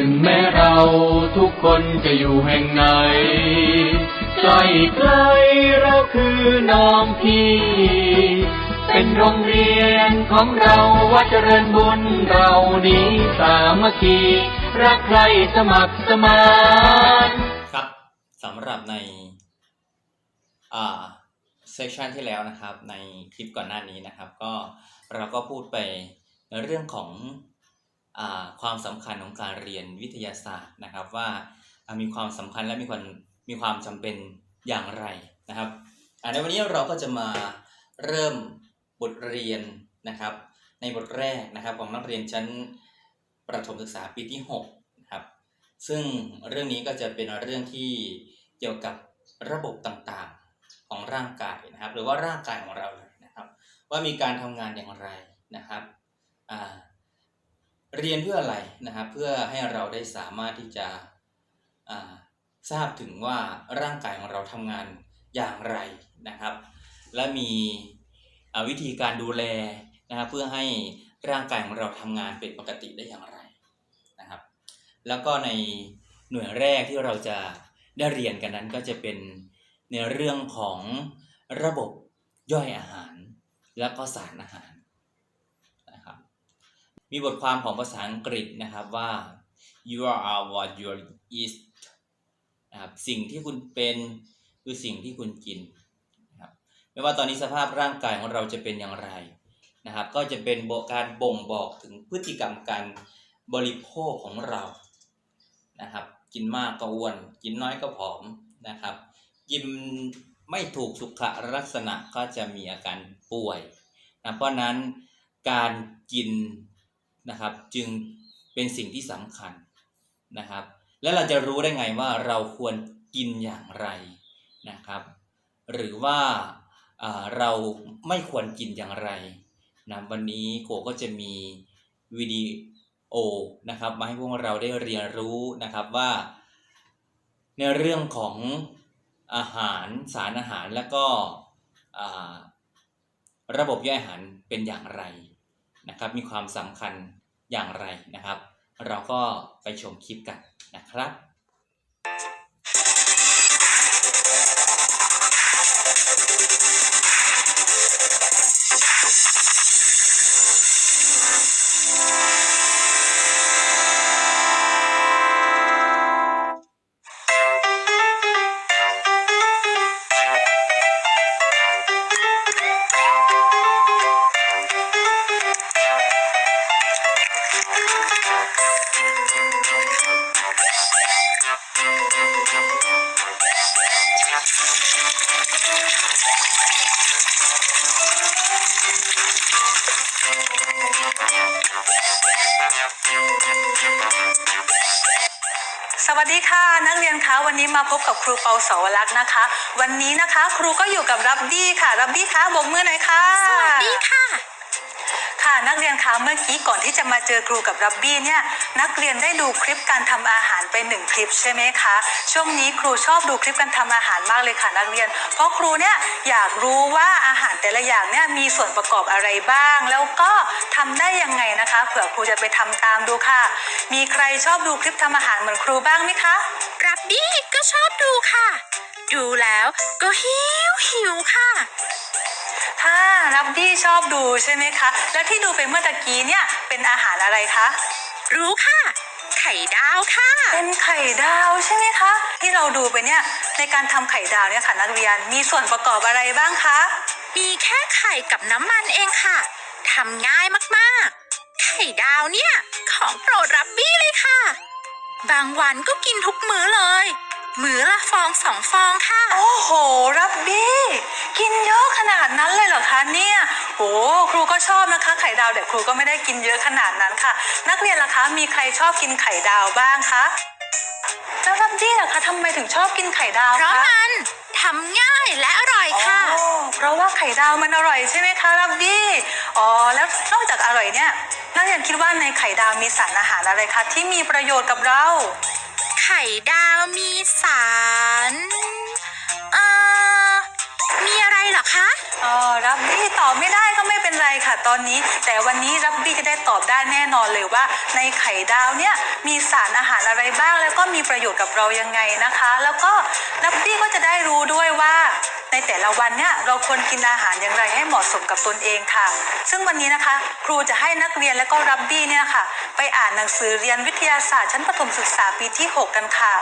ถึงแม้เราทุกคนจะอยู่แห่งไหนใกล้ไกลเราคือน้องพี่ เป็นโรงเรียนของเราวัดเจริญบุญเรานี้สามัคคีรักใครสมัครสมานครับสำหรับในอ่าเซสชันที่แล้วนะครับในคลิปก่อนหน้านี้นะครับ ก็เราก็พูดไปในเรื่องของ ความสำคัญของการเรียนวิทยาศาสตร์นะครับ ว่ามีความสำคัญและมีความมีความจำเป็นอย่างไรนะครับอ่าในวันนี้เราก็จะมาเริ่มบทเรียนนะครับ ในบทแรกนะครับของนักเรียนชั้นประถมศึกษาปีที่6นะครับซึ่งเรื่องนี้ก็จะเป็นเรื่องที่เกี่ยวกับระบบต่างๆของร่างกายนะครับ หรือว่าร่างกายของเรานะครับ ว่ามีการทำงานอย่างไรนะครับอ่า เรียนเพื่ออะไรนะครับเพื่อให้เราได้สามารถที่จะทราบถึงว่าร่างกายของเราทำงานอย่างไรนะครับ และมีวิธีการดูแลนะครับเพื่อให้ร่างกายของเราทำงานเป็นปกติได้อย่างไรนะครับ แล้วก็ในหน่วยแรกที่เราจะได้เรียนกันนั้นก็จะเป็นในเรื่องของระบบย่อยอาหาร และก็สารอาหาร มีบทความของภาษาอังกฤษนะครับว่า you are what you eat นะครับสิ่งที่คุณเป็นคือสิ่งที่คุณกินนะครับไม่ว่าตอนนี้สภาพร่างกายของเราจะเป็นอย่างไรนะครับ ก็จะเป็นการบ่งบอกถึงพฤติกรรมการบริโภคของเรานะครับ กินมากก็อ้วน กินน้อยก็ผอมนะครับ กินไม่ถูกสุขลักษณะก็จะมีอาการป่วยนะเพราะฉะนั้นการกิน นะครับ จึงเป็นสิ่งที่สำคัญนะครับ แล้วเราจะรู้ได้ไงว่าเราควรกินอย่างไรนะครับ หรือว่าเราไม่ควรกินอย่างไรนะวันนี้โคก็จะมีวิดีโอนะครับมาให้พวกเราได้เรียนรู้นะครับว่า ในเรื่องของอาหารสารอาหารแล้วก็ระบบย่อยอาหารเป็นอย่างไรนะครับ มีความสำคัญ อย่างไรนะครับ เราก็ไปชมคลิปกันนะครับ มาพบกับครูเปาสาวรักษ์นะคะ วันนี้นะคะ ครูก็อยู่กับรับบี้ค่ะ รับบี้คะโบกมือหน่อยค่ะ สวัสดีค่ะ ค่ะนักเรียนคะเมื่อกี้ก่อนที่จะมาเจอครูกับรับบี้เนี่ยนักเรียนได้ดูคลิปการทำอาหารไปหนึ่งคลิปใช่ไหมคะช่วงนี้ครูชอบดูคลิปการทำอาหารมากเลยค่ะนักเรียน เพราะครูเนี่ยอยากรู้ว่าอาหารแต่ละอย่างเนี่ยมีส่วนประกอบอะไรบ้าง แล้วก็ทำได้ยังไงนะคะเผื่อครูจะไปทำตามดูค่ะ มีใครชอบดูคลิปทำอาหารเหมือนครูบ้างไหมคะรับบี้ก็ชอบดูค่ะ ดูแล้วก็หิวหิวค่ะ ค่ะรับบี้ชอบดูใช่ไหมคะ แล้วที่ดูไปเมื่อตะกี้เนี่ยเป็นอาหารอะไรคะ รู้ค่ะ ไข่ดาวค่ะ เป็นไข่ดาวใช่ไหมคะ ที่เราดูไปเนี่ยในการทำไข่ดาวเนี่ยค่ะนักเรียนมีส่วนประกอบอะไรบ้างคะ มีแค่ไข่กับน้ำมันเองค่ะทำง่ายมากๆ ไข่ดาวเนี่ย ของโปรดรับบี้เลยค่ะ บางวันก็กินทุกมื้อเลย มื้อละฟองสองฟองค่ะ โอ้โห รับบี้ กินเยอะขนาดนั้นเลยเหรอคะเนี่ยโอ้ครูก็ชอบนะคะ ไข่ดาวแต่ครูก็ไม่ได้กินเยอะขนาดนั้นค่ะ นักเรียนล่ะคะมีใครชอบกินไข่ดาวบ้างคะแล้วรับบี้ล่ะคะทำไมถึงชอบกินไข่ดาวเพราะคะมันทำง่ายและอร่อยค่ะ อ๋อเพราะว่าไข่ดาวมันอร่อยใช่ไหมคะรับบี้อ๋อแล้วนอกจากอร่อยเนี่ยนักเรียนคิดว่าในไข่ดาวมีสารอาหารอะไรคะที่มีประโยชน์กับเรา ไข่ดาวมีสารเอ่อมีอะไรเหรอคะ อ๋อรับบี้ตอบไม่ได้ก็ไม่เป็นไรค่ะตอนนี้ แต่วันนี้รับบี้จะได้ตอบได้แน่นอนเลยว่า ในไข่ดาวเนี่ยมีสารอาหารอะไรบ้าง แล้วก็มีประโยชน์กับเรายังไงนะคะ แล้วก็รับบี้ก็จะได้รู้ด้วยว่า ในแต่ละวันเนี่ยเราควรกินอาหารอย่างไรให้เหมาะสมกับตนเองค่ะ ซึ่งวันนี้นะคะ ครูจะให้นักเรียนและก็รับบี้เนี่ยค่ะ ไปอ่านหนังสือเรียนวิทยาศาสตร์ชั้นประถมศึกษาปีที่ 6 กันค่ะ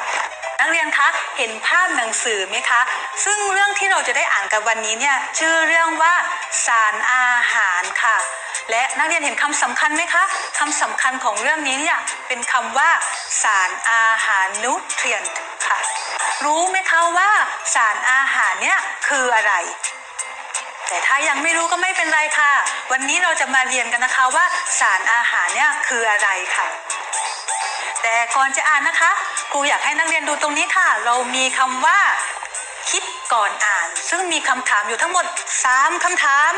นักเรียนคะ เห็นภาพหนังสือไหมคะ ซึ่งเรื่องที่เราจะได้อ่านกันวันนี้เนี่ยชื่อเรื่องว่าสารอาหารค่ะ และนักเรียนเห็นคำสำคัญไหมคะคำสำคัญของเรื่องนี้เนี่ยเป็นคำว่าสารอาหารนูทรียน รู้ไหมคะว่าสารอาหารเนี่ยคืออะไร แต่ถ้ายังไม่รู้ก็ไม่เป็นไรค่ะ วันนี้เราจะมาเรียนกันนะคะว่าสารอาหารเนี่ยคืออะไรค่ะ แต่ก่อนจะอ่านนะคะ ครูอยากให้นักเรียนดูตรงนี้ค่ะ เรามีคำว่า คิดก่อนอ่าน ซึ่งมีคำถามอยู่ทั้งหมด 3คำถาม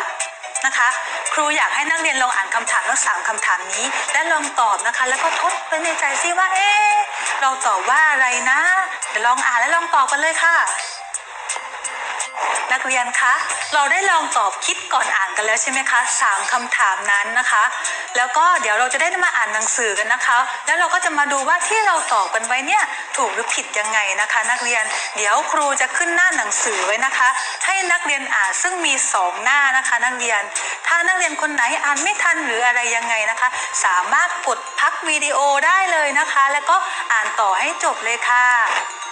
นะคะ ครูอยากให้นักเรียนลองอ่านคำถามทั้งสามคำถามนี้ และลองตอบนะคะ แล้วก็ทดไปในใจซิว่าเอ๊เราตอบว่าอะไรนะเดี๋ยวลองอ่านและลองตอบกันเลยค่ะ นักเรียนคะ เราได้ลองตอบคิดก่อนอ่านกันแล้วใช่ไหมคะสามคำถามนั้นนะคะ แล้วก็เดี๋ยวเราจะได้มาอ่านหนังสือกันนะคะ แล้วเราก็จะมาดูว่าที่เราตอบกันไว้เนี่ยถูกหรือผิดยังไงนะคะ นักเรียน เดี๋ยวครูจะขึ้นหน้าหนังสือไว้นะคะ ให้นักเรียนอ่านซึ่งมีสองหน้านะคะ นักเรียน ถ้านักเรียนคนไหนอ่านไม่ทันหรืออะไรยังไงนะคะ สามารถกดพักวิดีโอได้เลยนะคะ แล้วก็อ่านต่อให้จบเลยค่ะ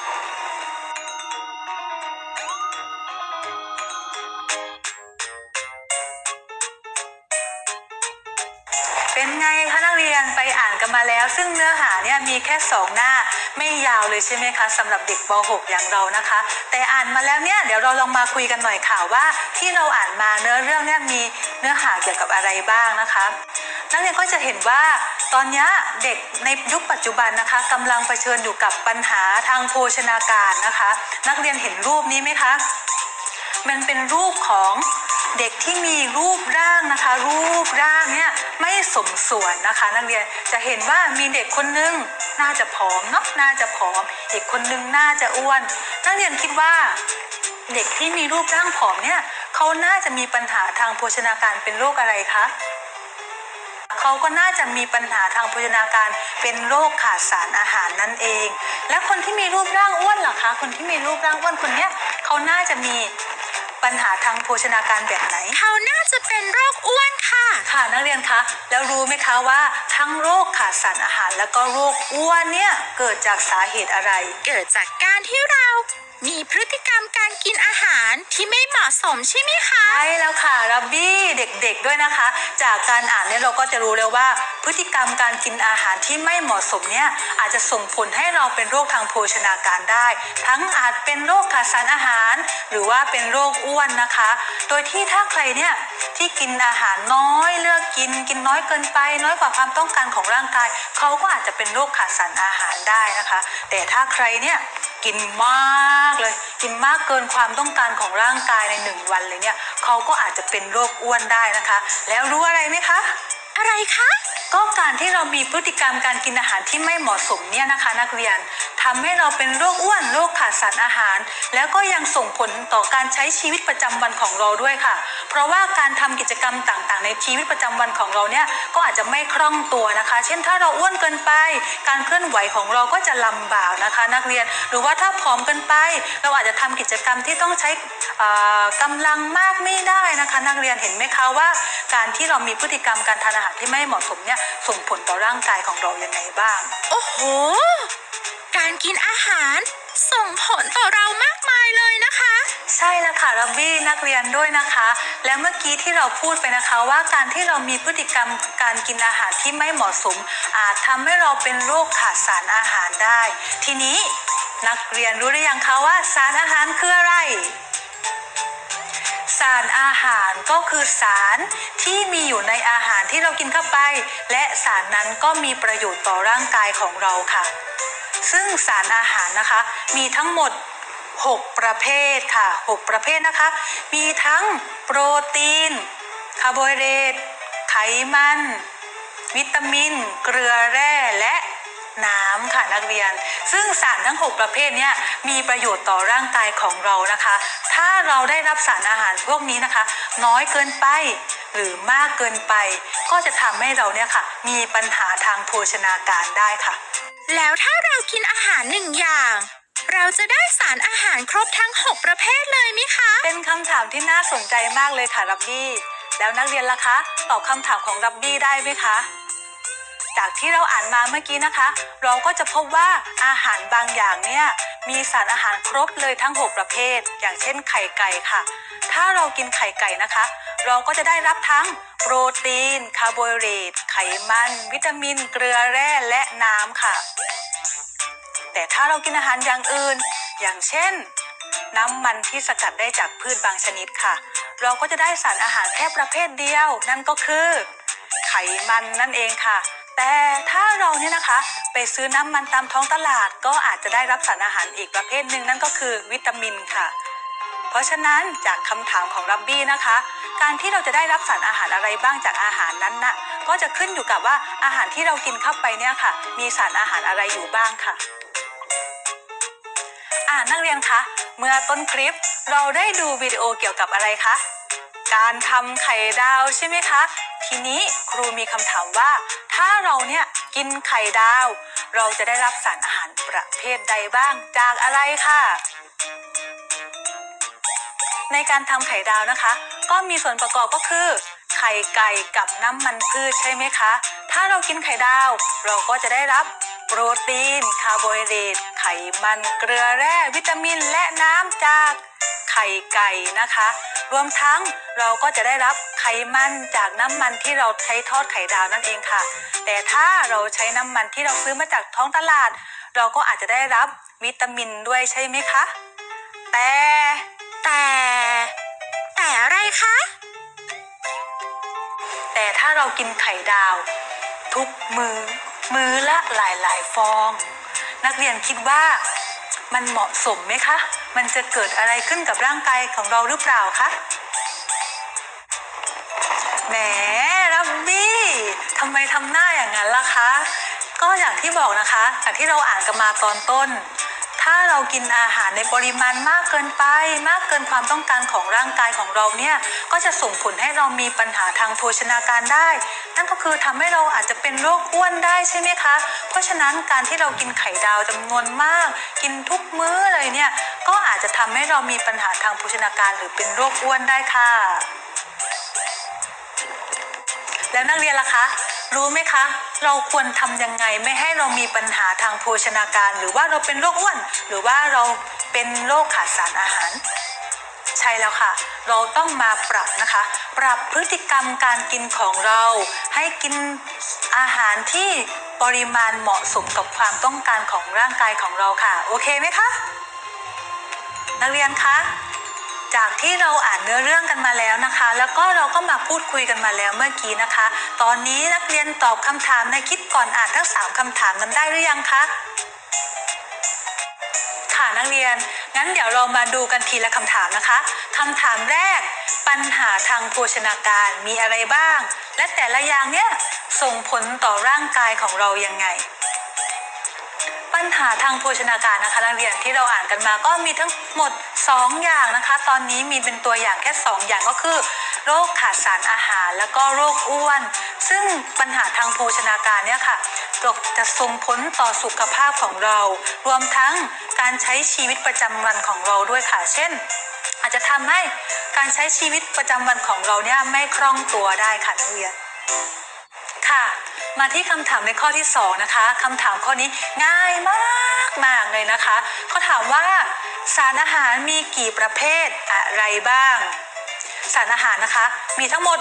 เป็นไงคะนักเรียนไปอ่านกันมาแล้ว ซึ่งเนื้อหาเนี่ยมีแค่สองหน้าไม่ยาวเลยใช่ไหมคะสำหรับเด็กป .6 อย่างเรานะคะ แต่อ่านมาแล้วเนี่ยเดี๋ยวเราลองมาคุยกันหน่อยค่ะว่า ที่เราอ่านมาเนื้อเรื่องเนี่ยมีเนื้อหาเกี่ยวกับอะไรบ้างนะคะนักเรียนก็จะเห็นว่าตอนนี้เด็กในยุคปัจจุบันนะคะกำลังเผชิญอยู่กับปัญหาทางโภชนาการนะคะ นักเรียนเห็นรูปนี้ไหมคะมันเป็นรูปของเด็กที่มีรูปร่างนะคะ รูปร่างเนี่ย สมส่วนนะคะ นักเรียนจะเห็นว่ามีเด็กคนนึงน่าจะผอมเนาะน่าจะผอมอีกคนนึงน่าจะอ้วน นักเรียนคิดว่าเด็กที่มีรูปร่างผอมเนี่ยเขาน่าจะมีปัญหาทางโภชนาการเป็นโรคอะไรคะเขาก็น่าจะมีปัญหาทางโภชนาการเป็นโรคขาดสารอาหารนั่นเอง และคนที่มีรูปร่างอ้วนล่ะคะ คนที่มีรูปร่างอ้วนคนเนี้ยเขาน่าจะมี ปัญหาทางโภชนาการแบบไหน เขาน่าจะเป็นโรคอ้วนค่ะ ค่ะนักเรียนคะแล้วรู้ไหมคะว่าทั้งโรคขาดสารอาหาร แล้วก็โรคอ้วนเนี่ยเกิดจากสาเหตุอะไร เกิดจากการที่เรามีพฤติกรรมการกินอาหารที่ไม่เหมาะสมใช่ไหมคะ ใช่แล้วค่ะรับบี้เด็กๆด้วยนะคะ จากการอ่านเนี่ยเราก็จะรู้แล้วว่า พฤติกรรมการกินอาหารที่ไม่เหมาะสมเนี่ยอาจจะส่งผลให้เราเป็นโรคทางโภชนาการได้ ทั้งอาจเป็นโรคขาดสารอาหาร หรือว่าเป็นโรคอ้วนนะคะ โดยที่ถ้าใครเนี่ยที่กินอาหารน้อยเลือกกินกินน้อยเกินไป น้อยกว่าความต้องการของร่างกาย เขาก็อาจจะเป็นโรคขาดสารอาหารได้นะคะ แต่ถ้าใครเนี่ย กินมากเลย กินมากเกินความต้องการของร่างกายในหนึ่งวันเลยเนี่ยเขาก็อาจจะเป็นโรคอ้วนได้นะคะ แล้วรู้อะไรไหมคะ อะไรคะ ก็การที่เรามีพฤติกรรมการกินอาหารที่ไม่เหมาะสมเนี่ยนะคะ นักเรียน ทำให้เราเป็นโรคอ้วนโรคขาดสารอาหาร แล้วก็ยังส่งผลต่อการใช้ชีวิตประจำวันของเราด้วยค่ะ เพราะว่าการทำกิจกรรมต่างๆ ในชีวิตประจำวันของเราเนี่ยก็อาจจะไม่คล่องตัวนะคะ เช่นถ้าเราอ้วนเกินไป การเคลื่อนไหวของเราก็จะลำบากนะคะ นักเรียนหรือว่าถ้าผอมเกินไป เราอาจจะทำกิจกรรมที่ต้องใช้เอ่อกำลังมากไม่ได้นะคะ นักเรียนเห็นไหมคะว่า การที่เรามีพฤติกรรมการทานอาหารที่ไม่เหมาะสมเนี่ยส่งผลต่อร่างกายของเรายังไงบ้าง โอ้โห การกินอาหาร ส่งผลต่อเรามากมายเลยนะคะ ใช่แล้วค่ะรับบี้นักเรียนด้วยนะคะ และเมื่อกี้ที่เราพูดไปนะคะว่าการที่เรามีพฤติกรรมการกินอาหารที่ไม่เหมาะสม อาจทำให้เราเป็นโรคขาดสารอาหารได้ ทีนี้นักเรียนรู้หรือยังคะว่าสารอาหารคืออะไรสารอาหารก็คือสารที่มีอยู่ในอาหารที่เรากินเข้าไป และสารนั้นก็มีประโยชน์ต่อร่างกายของเราค่ะ ซึ่งสารอาหารนะคะ มีทั้งหมด 6 ประเภทค่ะ 6 ประเภทนะคะ มีทั้งโปรตีน คาร์โบไฮเดรตไขมัน วิตามิน เกลือแร่และน้ำค่ะนักเรียน ซึ่งสารทั้ง 6 ประเภทนี่ยมีประโยชน์ต่อร่างกายของเรานะคะ ถ้าเราได้รับสารอาหารพวกนี้นะคะ น้อยเกินไป หรือมากเกินไป ก็จะทำให้เราเนี่ยค่ะ มีปัญหาทางโภชนาการได้ค่ะ แล้วถ้าเรากินอาหารหนึ่งอย่างเราจะได้สารอาหารครบทั้ง 6 ประเภทเลยไหมคะ เป็นคำถามที่น่าสนใจมากเลยค่ะรับบี้ แล้วนักเรียนล่ะคะ ตอบคำถามของรับบี้ได้ไหมคะ จากที่เราอ่านมาเมื่อกี้นะคะ เราก็จะพบว่าอาหารบางอย่างเนี่ยมีสารอาหารครบเลยทั้ง 6 ประเภท อย่างเช่นไข่ไก่ค่ะ ถ้าเรากินไข่ไก่นะคะ เราก็จะได้รับทั้งโปรตีน คาร์โบไฮเดรตไขมัน วิตามิน เกลือแร่และน้ำค่ะ แต่ถ้าเรากินอาหารอย่างอื่น อย่างเช่น น้ำมันที่สกัดได้จากพืชบางชนิดค่ะ เราก็จะได้สารอาหารแค่ประเภทเดียว นั่นก็คือ ไขมันนั่นเองค่ะ แต่ถ้าเราเนี่ยนะคะไปซื้อน้ำมันตามท้องตลาด ก็อาจจะได้รับสารอาหารอีกประเภทหนึ่งนั่นก็คือวิตามินค่ะ เพราะฉะนั้นจากคำถามของรับบี้นะคะ การที่เราจะได้รับสารอาหารอะไรบ้างจากอาหารนั้นน่ะก็จะขึ้นอยู่กับว่าอาหารที่เรากินเข้าไปเนี่ยค่ะ มีสารอาหารอะไรอยู่บ้างค่ะอ่านักเรียนคะเมื่อต้นคลิปเราได้ดูวิดีโอเกี่ยวกับอะไรคะการทำไข่ดาวใช่ไหมคะ ทีนี้ครูมีคำถามว่า ถ้าเราเนี่ยกินไข่ดาว เราจะได้รับสารอาหารประเภทใดบ้างจากอะไรค่ะ ในการทำไข่ดาวนะคะ ก็มีส่วนประกอบก็คือ ไข่ไก่กับน้ำมันพืชใช่ไหมคะ ถ้าเรากินไข่ดาว เราก็จะได้รับโปรตีน คาร์โบไฮเดรตไขมันเกลือแร่ วิตามินและน้ำจากไข่ไก่นะคะ รวมทั้งเราก็จะได้รับไขมันจากน้ำมันที่เราใช้ทอดไข่ดาวนั่นเองค่ะ แต่ถ้าเราใช้น้ำมันที่เราซื้อมาจากท้องตลาด เราก็อาจจะได้รับวิตามินด้วยใช่ไหมคะ แต่ แต่ แต่อะไรคะ แต่ถ้าเรากินไข่ดาว ทุกมือมือละหลายๆ ฟอง นักเรียนคิดว่า มันเหมาะสมไหมคะ มันจะเกิดอะไรขึ้นกับร่างกายของเราหรือเปล่าคะ แหมรับบี้ทำไมทำหน้าอย่างนั้นล่ะคะ ก็อย่างที่บอกนะคะ จากที่เราอ่านกันมาตอนต้น ถ้าเรากินอาหารในปริมาณมากเกินไป มากเกินความต้องการของร่างกายของเราเนี่ยก็จะส่งผลให้เรามีปัญหาทางโภชนาการได้ นั่นก็คือทำให้เราอาจจะเป็นโรคอ้วนได้ใช่ไหมคะ เพราะฉะนั้นการที่เรากินไข่ดาวจำนวนมาก กินทุกมื้อเลยเนี่ยก็อาจจะทำให้เรามีปัญหาทางโภชนาการหรือเป็นโรคอ้วนได้ค่ะ แล้วนักเรียนล่ะคะ รู้ไหมคะ เราควรทำยังไงไม่ให้เรามีปัญหาทางโภชนาการ หรือว่าเราเป็นโรคอ้วน หรือว่าเราเป็นโรคขาดสารอาหาร ใช่แล้วค่ะ เราต้องมาปรับนะคะ ปรับพฤติกรรมการกินของเรา ให้กินอาหารที่ปริมาณเหมาะสมกับความต้องการของร่างกายของเราค่ะ โอเคไหมคะ นักเรียนคะ จากที่เราอ่านเนื้อเรื่องกันมาแล้วนะคะ แล้วก็เราก็มาพูดคุยกันมาแล้วเมื่อกี้นะคะ ตอนนี้นักเรียนตอบคำถามในคิดก่อนอ่านทั้ง 3คำถามนั้นได้หรือยังคะค่ะนักเรียน งั้นเดี๋ยวเรามาดูกันทีละคำถามนะคะ คำถามแรก ปัญหาทางโภชนาการมีอะไรบ้าง และแต่ละอย่างเนี่ยส่งผลต่อร่างกายของเรายังไง ปัญหาทางโภชนาการนะคะนักเรียนที่เราอ่านกันมาก็มีทั้งหมด 2 อย่างนะคะ ตอนนี้มีเป็นตัวอย่างแค่ 2 อย่างก็คือโรคขาดสารอาหาร แล้วก็โรคอ้วน ซึ่งปัญหาทางโภชนาการเนี่ยค่ะจะส่งผลต่อสุขภาพของเรา รวมทั้งการใช้ชีวิตประจำวันของเราด้วยค่ะ เช่น อาจจะทำให้การใช้ชีวิตประจำวันของเราเนี่ยไม่คล่องตัวได้ค่ะนักเรียนค่ะ มาที่คำถามในข้อที่สองนะคะคำถามข้อนี้ง่ายมากมากเลยนะคะเขาถามว่าสารอาหารมีกี่ประเภทอะไรบ้าง สารอาหารนะคะ มีทั้งหมด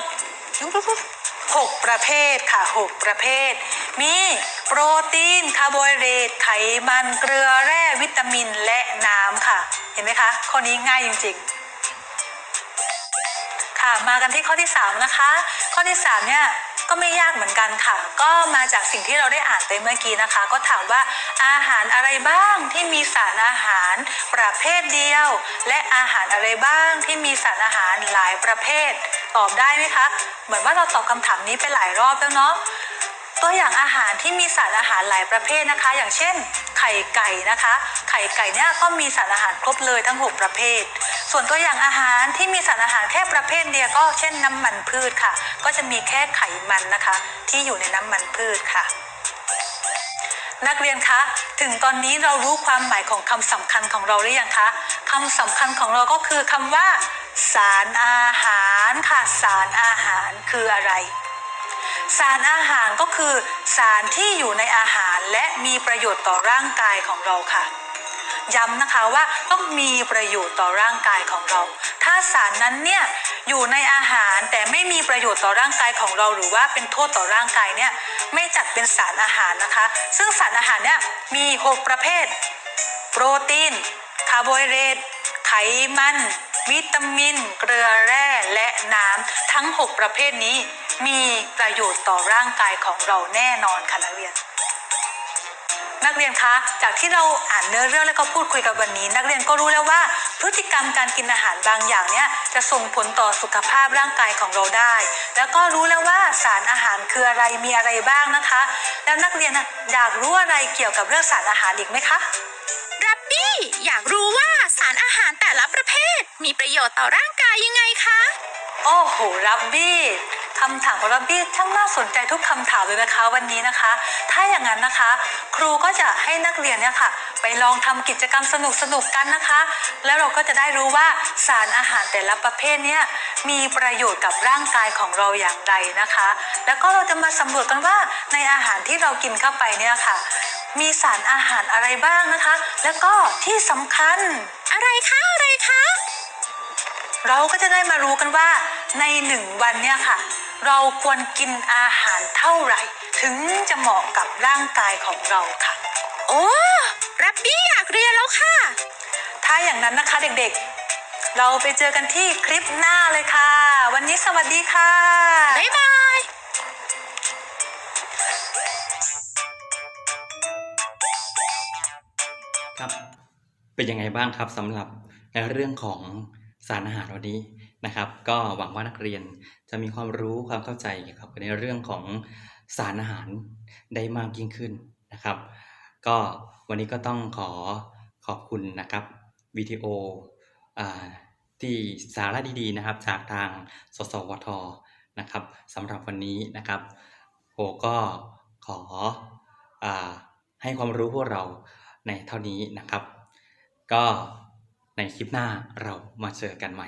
6 ประเภทค่ะ 6 ประเภท มีโปรตีนคาร์โบไฮเดรตไขมันเกลือแร่วิตามินและน้ำค่ะ เห็นไหมคะข้อนี้ง่ายจริง ๆ ค่ะมากันที่ข้อที่ 3 นะคะ ข้อที่ 3 เนี่ย ก็ไม่ยากเหมือนกันค่ะ ก็มาจากสิ่งที่เราได้อ่านไปเมื่อกี้นะคะ ก็ถามว่าอาหารอะไรบ้างที่มีสารอาหารประเภทเดียว และอาหารอะไรบ้างที่มีสารอาหารหลายประเภท ตอบได้ไหมคะ เหมือนว่าเราตอบคำถามนี้ไปหลายรอบแล้วเนาะ ตัวอย่างอาหารที่มีสารอาหารหลายประเภทนะคะ อย่างเช่น ไข่ไก่นะคะ ไข่ไก่เนี่ยก็มีสารอาหารครบเลยทั้ง 6 ประเภท ส่วนตัวอย่างอาหารที่มีสารอาหารแค่ประเภทเดียวก็เช่นน้ำมันพืชค่ะ ก็จะมีแค่ไขมันนะคะ ที่อยู่ในน้ำมันพืชค่ะนักเรียนคะ ถึงตอนนี้เรารู้ความหมายของคำสำคัญของเราหรือยังคะคำสำคัญของเราก็คือคำว่า สารอาหารค่ะ สารอาหารคืออะไร สารอาหารก็คือสารที่อยู่ในอาหารและมีประโยชน์ต่อร่างกายของเราค่ะ ย้ำนะคะว่าต้องมีประโยชน์ต่อร่างกายของเรา ถ้าสารนั้นเนี่ยอยู่ในอาหารแต่ไม่มีประโยชน์ต่อร่างกายของเรา หรือว่าเป็นโทษต่อร่างกายเนี่ยไม่จัดเป็นสารอาหารนะคะ ซึ่งสารอาหารเนี่ยมี 6 ประเภท โปรตีนคาร์โบไฮเดรตไขมัน วิตามิน เกลือแร่และน้ำทั้ง 6 ประเภทนี้ มีประโยชน์ต่อร่างกายของเราแน่นอนค่ะนักเรียน นักเรียนคะ จากที่เราอ่านเนื้อเรื่องและก็พูดคุยกันวันนี้ นักเรียนก็รู้แล้วว่า พฤติกรรมการกินอาหารบางอย่างเนี่ยจะส่งผลต่อสุขภาพร่างกายของเราได้ แล้วก็รู้แล้วว่าสารอาหารคืออะไรมีอะไรบ้างนะคะ แล้วนักเรียนน่ะอยากรู้อะไรเกี่ยวกับเรื่องสารอาหารอีกไหมคะรับบี้อยากรู้ว่าสารอาหารแต่ละประเภท มีประโยชน์ต่อร่างกายยังไงคะโอ้โหรับบี้ คำถามของรับบี้ช่างน่าสนใจทุกคำถามเลยนะคะวันนี้นะคะ ถ้าอย่างนั้นนะคะ ครูก็จะให้นักเรียนเนี่ยค่ะ ไปลองทำกิจกรรมสนุกๆกันนะคะ แล้วเราก็จะได้รู้ว่าสารอาหารแต่ละประเภทเนี่ยมีประโยชน์กับร่างกายของเราอย่างไรนะคะ แล้วก็เราจะมาสำรวจกันว่าในอาหารที่เรากินเข้าไปเนี่ยค่ะ มีสารอาหารอะไรบ้างนะคะ แล้วก็ที่สำคัญอะไรคะอะไรคะเราก็จะได้มารู้กันว่าในหนึ่งวันเนี่ยค่ะ เราควรกินอาหารเท่าไหร่ ถึงจะเหมาะกับร่างกายของเราค่ะ โอ้รับบี้อยากเรียนแล้วค่ะ ถ้าอย่างนั้นนะคะเด็กๆ เราไปเจอกันที่คลิปหน้าเลยค่ะ วันนี้สวัสดีค่ะ บ๊ายบายครับ เป็นยังไงบ้างครับสำหรับในเรื่องของสารอาหารวันนี้ นะครับ ก็หวังว่านักเรียนจะมีความรู้ความเข้าใจเกี่ยวกับในเรื่องของสารอาหารได้มากยิ่งขึ้นนะครับ ก็วันนี้ก็ต้องขอขอบคุณนะครับวิดีโออ่าที่สาระดีๆนะครับจากทางสสวทนะครับสำหรับวันนี้นะครับโอก็ขออาให้ความรู้พวกเราในเท่านี้นะครับ ก็ในคลิปหน้าเรามาเจอกันใหม่